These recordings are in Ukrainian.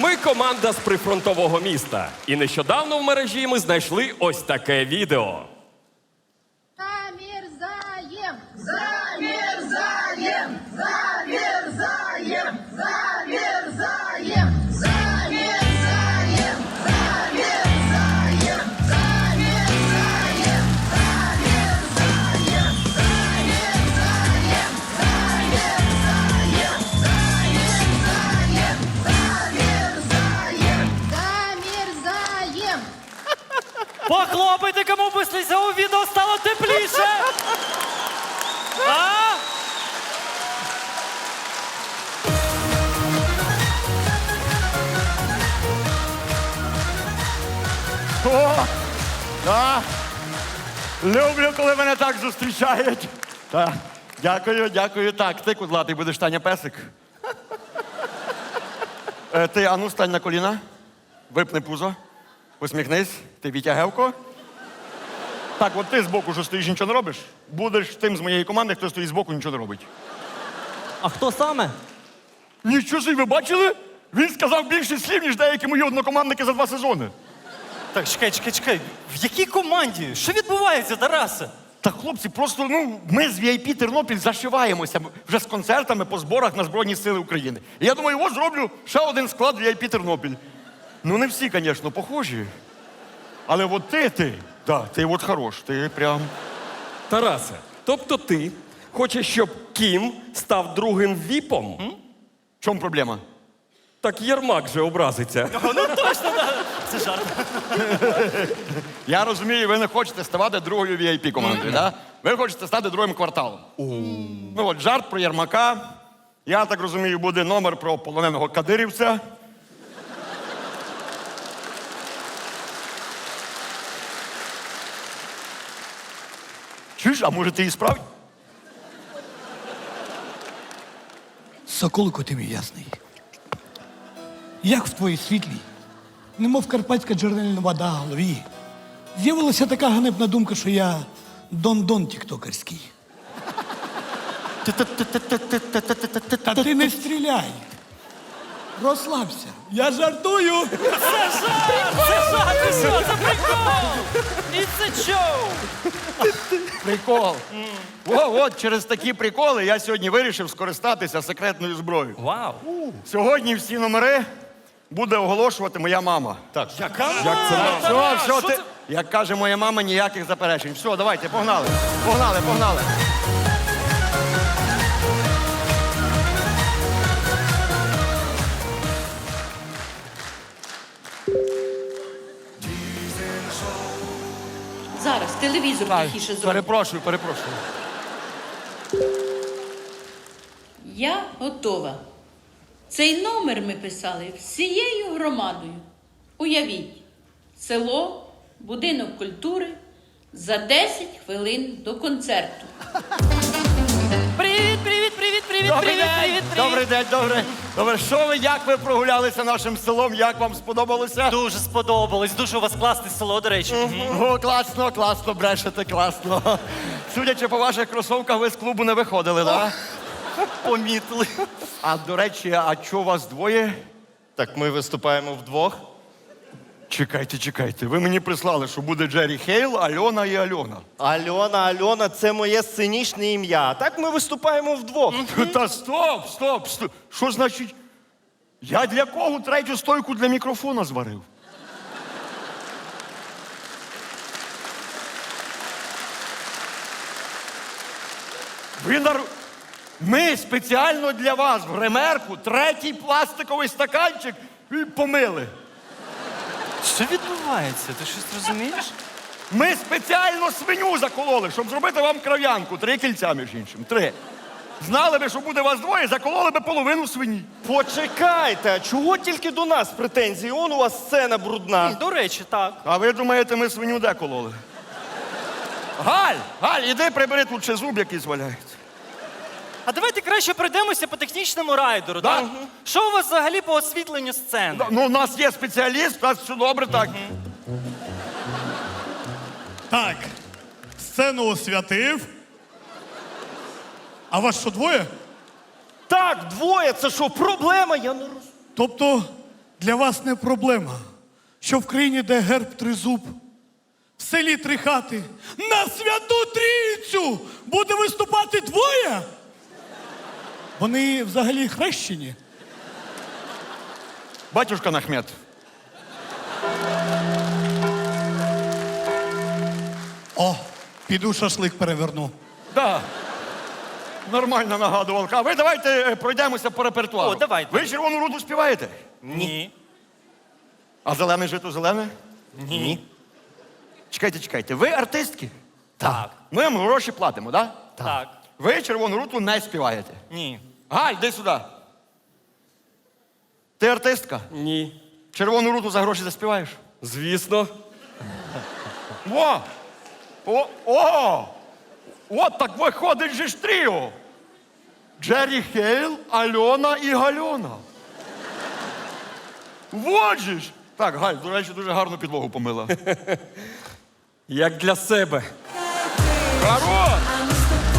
Ми команда з прифронтового міста. І нещодавно в мережі ми знайшли ось таке відео. Похлопайте, кому після цього відео стало тепліше. А? О, да. Люблю, коли мене так зустрічають. Так. Дякую, дякую. Так, ти кудлатий будеш Таня Песик. Е, ти ану стань на коліна, випни пузо, усміхнись, ти Вітя Гевко. Так, от ти збоку, що стоїш, нічого не робиш. Будеш тим з моєї команди, хто стоїть збоку, нічого не робить. А хто саме? Нічого собі, ви бачили? Він сказав більше слів, ніж деякі мої однокомандники за два сезони. Так, чекай, чекай, чекай. В якій команді? Що відбувається, Тарасе? Та хлопці, просто ну ми з VIP Тернопіль зашиваємося вже з концертами по зборах на Збройні Сили України. І я думаю, ось зроблю ще один склад VIP Тернопіль. Ну, не всі, звісно, похожі. Але от ти, ти, да, ти от хорош, ти прям. Тарасе, тобто ти хочеш, щоб Кім став другим віпом? В чому проблема? Так Єрмак же образиться. Ну точно, да. Це жарт. Я розумію, ви не хочете ставати другою VIP командою, да? Ви хочете стати другим кварталом. Ну от жарт про Єрмака. Я так розумію, буде номер про полоненого кадирівця. Чуєш, а може ти і справді? Соколику ти мій ясний. Як в твоїй світлій, немов карпатська джерельна вода в голові, з'явилася така ганебна думка, що я дон-дон тіктокерський. Та ти не стріляй. Розслабся. Я жартую. Це жарт, ти що? Це прикол! It's a show! Прикол. О, от через такі приколи я сьогодні вирішив скористатися секретною зброєю. Вау. Сьогодні всі номери буде оголошувати моя мама. Так. Яка? Як це? Все, все, ти... Як каже моя мама, ніяких заперечень. Все, давайте, погнали. Погнали, погнали. Телевізор тихіше зробити. Перепрошую, перепрошую. Я готова. Цей номер ми писали всією громадою. Уявіть, село, будинок культури за 10 хвилин до концерту. Привіт, привіт, привіт, привіт, Добрий привіт, день, привіт, добрий день, добре. Добре, що ви, як ви прогулялися нашим селом, як вам сподобалося? Дуже сподобалось. Дуже у вас класне село, до речі. О, класно, класно, брешете, класно. Судячи по ваших кросовках, ви з клубу не виходили, так? Помітили. А до речі, а чого вас двоє? Так ми виступаємо вдвох. Чекайте, чекайте. Ви мені прислали, що буде Джері Хейл, Альона і Альона. Альона, Альона це моє сценічне ім'я. Так ми виступаємо вдвох. Та стоп, стоп, стоп. Що значить? Я для кого третю стойку для мікрофона зварив? Ви нар... Ми спеціально для вас в гримерку третій пластиковий стаканчик і помили. Що відбувається? Ти щось розумієш? Ми спеціально свиню закололи, щоб зробити вам кров'янку. Три кільця, між іншим. Три. Знали би, що буде вас двоє, закололи би половину свині. Почекайте, а чого тільки до нас претензії? Он у вас сцена брудна. До речі, так. А ви думаєте, ми свиню де кололи? Галь, Галь, іди прибери тут ще зуб якийсь валяється. А давайте краще пройдемося по технічному райдеру. Да. Так? Що у вас взагалі по освітленню сцени? Ну, у нас є спеціаліст, у нас все добре так. Так, сцену освятив. А вас що двоє? Так, двоє, це що, проблема? Я не розумію. Тобто для вас не проблема, що в країні, де герб тризуб, в селі три хати, на святу трійцю буде виступати двоє. Вони взагалі хрещені. Батюшка Нахмет. О, піду шашлик переверну. Да. Нормальна нагадувалка. А ви давайте е, пройдемося по репертуару. О, давайте. Ви червону руду співаєте? Ні. А зелене жито зелене? Ні. Чекайте, чекайте. Ви артистки? Так. Ми вам гроші платимо, так? Да? Так. Ви червону руту не співаєте. Ні. Галь, йди сюди. Ти артистка? Ні. Червону руту за гроші заспіваєш? Звісно. О! О! О! От так виходить же ж тріо. Джері Хейл, Альона і Гальона. Вот же ж! Так, Галь, до речі, дуже гарну підлогу помила. Як для себе. Браво!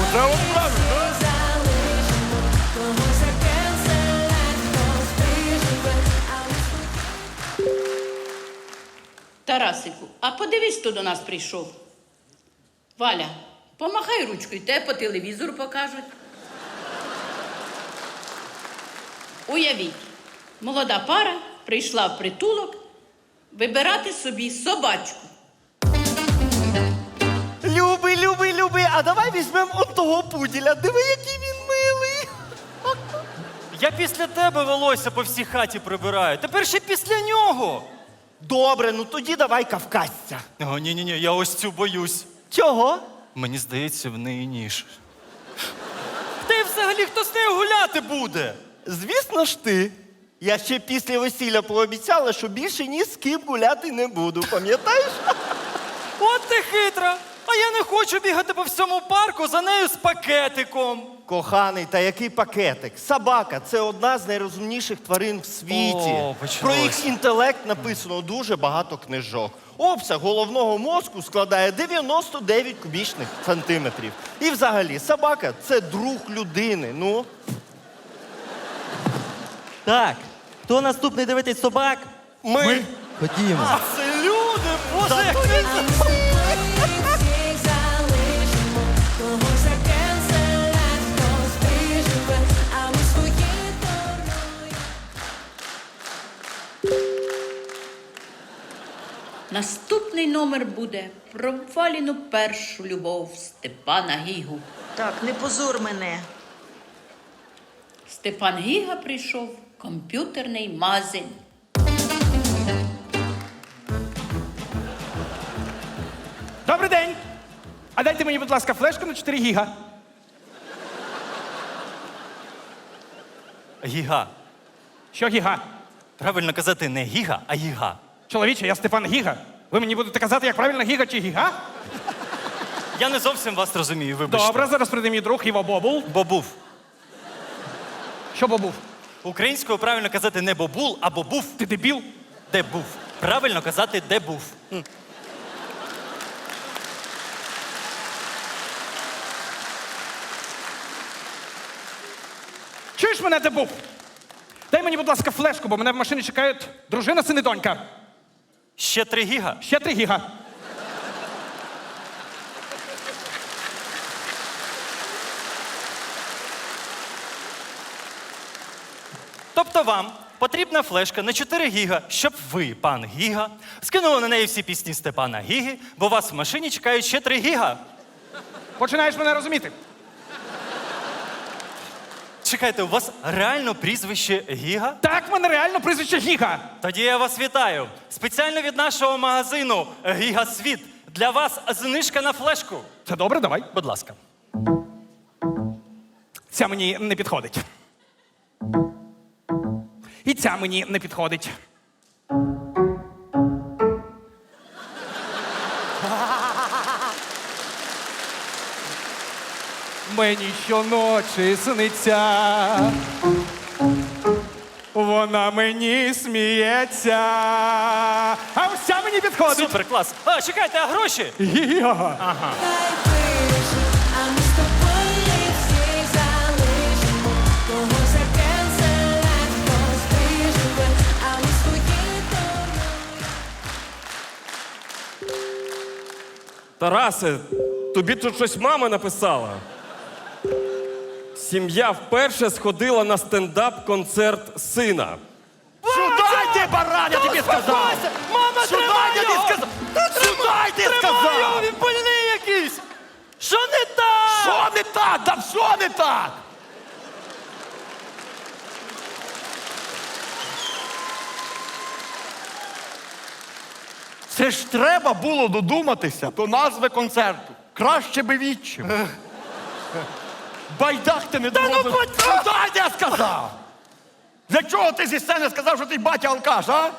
Оце от правильно. Тарасику, а подивись, хто до нас прийшов. Валя, помахай ручкою, те по телевізору покажуть. Уявіть, молода пара прийшла в притулок вибирати собі собачку. Любий, любий, любий, а давай візьмемо от того пуділя. Диви, який він милий. Я після тебе волосся по всій хаті прибираю. Тепер ще після нього. Добре, ну тоді давай кавказця. О, ні, ні, ні, я ось цю боюсь. Чого? Мені здається, в неї ніж. Ти взагалі хто з нею гуляти буде? Звісно ж ти. Я ще після весілля пообіцяла, що більше ні з ким гуляти не буду, пам'ятаєш? От ти хитра. А я не хочу бігати по всьому парку за нею з пакетиком. Коханий, та який пакетик? Собака це одна з найрозумніших тварин в світі. О, почалось. Про їх інтелект написано дуже багато книжок. Обсяг головного мозку складає 99 кубічних сантиметрів. І взагалі, собака це друг людини. Ну, Так, хто наступний дивитись собак? ми. Ходімо. А це люди, боже, як це. Наступний номер буде про Валіну першу любов Степана Гігу. Так, не позор мене. Степан Гіга прийшов комп'ютерний мазень. Добрий день! А дайте мені, будь ласка, флешку на 4 гіга. Гіга. Що гіга? Правильно казати не гіга, а гіга. Чоловіче, я Степан Гіга. Ви мені будете казати, як правильно гіга чи гіга? Я не зовсім вас розумію, вибачте. Добре, зараз прийде мій друг Іво Бобул. Бобув. Що Бобув? Українською правильно казати не бобул, а бобув. Ти дебіл? Де був. Правильно казати де був. Чуєш мене, де був? Дай мені, будь ласка, флешку, бо мене в машині чекають дружина, син і донька. Ще три гіга. Ще 3 гіга. Тобто вам потрібна флешка на 4 гіга, щоб ви, пан Гіга, скинули на неї всі пісні Степана Гіги, бо вас в машині чекають ще 3 гіга. Починаєш мене розуміти. Чекайте, у вас реально прізвище Гіга? Так, в мене реально прізвище Гіга. Тоді я вас вітаю. Спеціально від нашого магазину Гіга Світ. Для вас знижка на флешку. Це добре, давай. Будь ласка. Ця мені не підходить. І ця мені не підходить. мені щоночі сниться, вона мені сміється. А вся мені підходить. Супер, клас. А, чекайте, а гроші? Йо. Ага. Хай пише, а а ми. Тарасе, тобі тут щось мама написала. Сім'я вперше сходила на стендап-концерт сина. Сюди йди, баран, я тобі сказав! Мама, тримай я тобі його! сказав! Сюди йди, Тримай його, сказав! він больний якийсь! Що не так? Що не так? Да що не так? Це ж треба було додуматися до назви концерту. Краще би відчим. Байдак ти не ну, думав. будь- Сюди йди, я сказав! Для чого ти зі сцени сказав, що ти батя алкаш, а?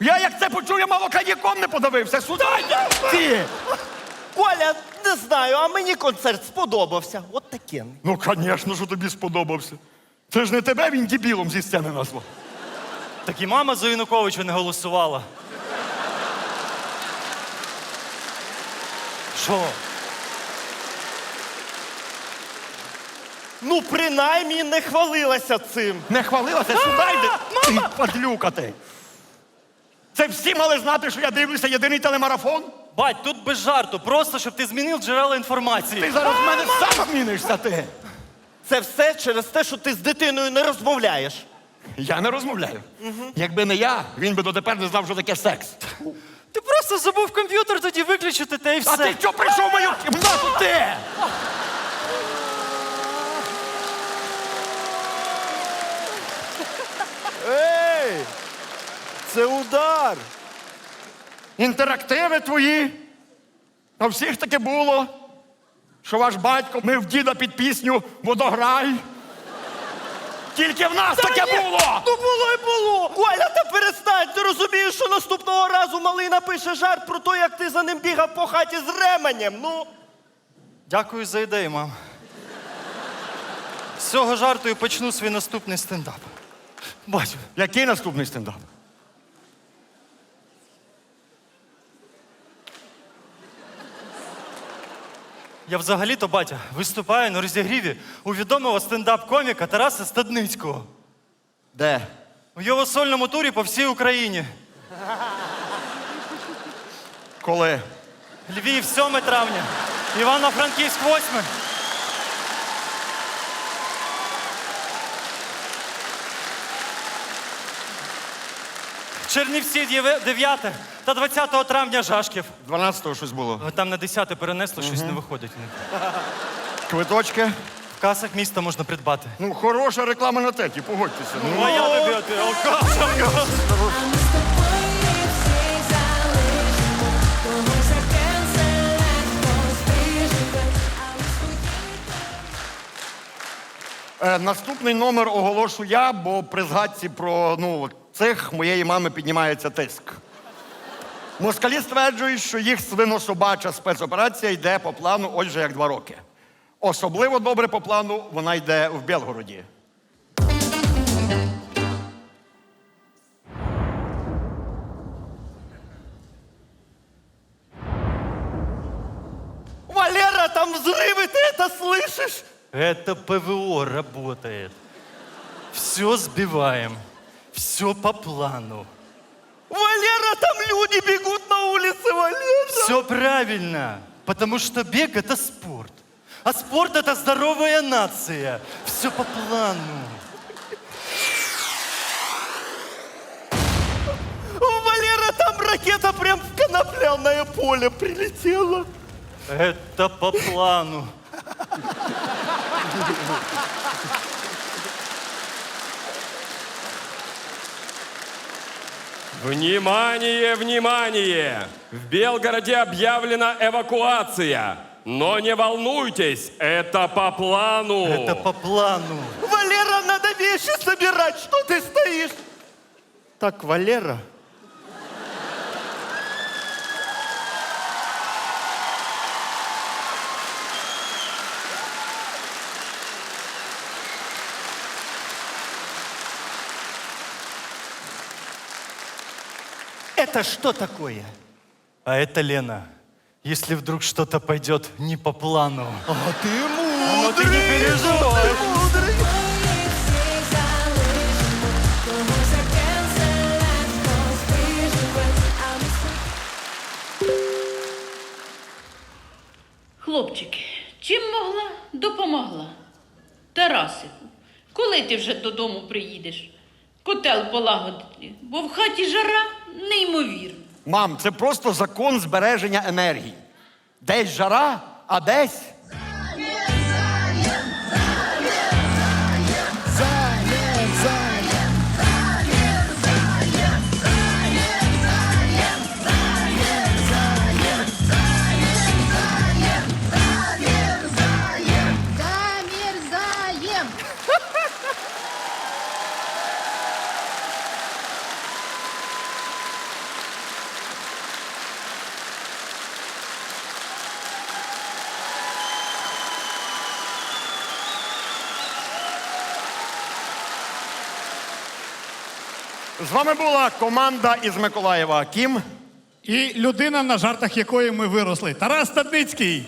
Я як це почув, я мало коньяком не подавився. Сюди! Ти! Коля, не знаю, а мені концерт сподобався. От таке. Ну, звісно, що тобі сподобався. Це ж не тебе він дебілом зі сцени назвав. Так і мама за Януковича не голосувала. Що? Ну, принаймні не хвалилася цим. Не хвалилася, сюди йди. Ти падлюка ти. Це всі мали знати, що я дивлюся єдиний телемарафон. Бать, тут без жарту, просто щоб ти змінив джерела інформації. Ти зараз в мене сам змінишся ти. Це все через те, що ти з дитиною не розмовляєш. Я не розмовляю. Якби не я, він би дотепер не знав, що таке секс. Ти просто забув комп'ютер тоді виключити та і все. А ти що прийшов в мою кімнату ти? Ей! Це удар! Інтерактиви твої. А всіх таке було, що ваш батько мив діда під пісню Водограй. Тільки в нас таке було! Ну було і було! Коля, та перестань! Ти розумієш, що наступного разу малий напише жарт про те, як ти за ним бігав по хаті з ременем. Ну. Дякую за ідею, мам. З цього жарту і почну свій наступний стендап. Бачу. Який наступний стендап? Я взагалі-то, батя, виступаю на розігріві у відомого стендап-коміка Тараса Стадницького. Де? У його сольному турі по всій Україні. Коли? Львів, 7 травня. Івано-Франківськ, 8. Чернівці 9 та 20 травня Жашків. 12-го щось було. Там на 10 перенесло, щось не виходить. Квиточки. В касах міста можна придбати. Ну, хороша реклама на теті, погодьтеся. Ну, А я тобі ти алкаш. Е, наступний номер оголошу я, бо при згадці про ну, цих моєї мами піднімається тиск. Москалі стверджують, що їх свинособача спецоперація йде по плану ось вже як два роки. Особливо добре по плану вона йде в Белгороді. Валера, там взрывы, ты это слышишь? Это ПВО работает. Все сбиваем. Все по плану. Валера, там люди бегут на улице, Валера! Все правильно. Потому что бег это спорт. А спорт это здоровая нация. Все по плану. Валера, там ракета прям в конопляное поле прилетела. Это по плану. Внимание, внимание! В Белгороде объявлена эвакуация. Но не волнуйтесь, это по плану. Это по плану. Валера, надо вещи собирать, что ты стоишь? Так, Валера. это что такое? А это Лена. Если вдруг что-то пойдет не по плану. А ты мудрый! А ты не переживай! Хлопчики, чим могла, допомогла. Тарасику, коли ти вже додому приїдеш, котел полагодити, бо в хаті жара неймовірна. Мам, це просто закон збереження енергії. Десь жара, а десь. Вами була команда із Миколаєва. Кім. І людина, на жартах якої ми виросли. Тарас Стадницький.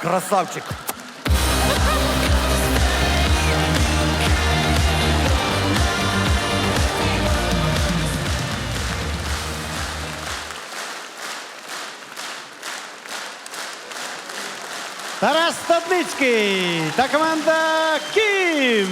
Красавчик. Тарас Стадницький та команда Кім.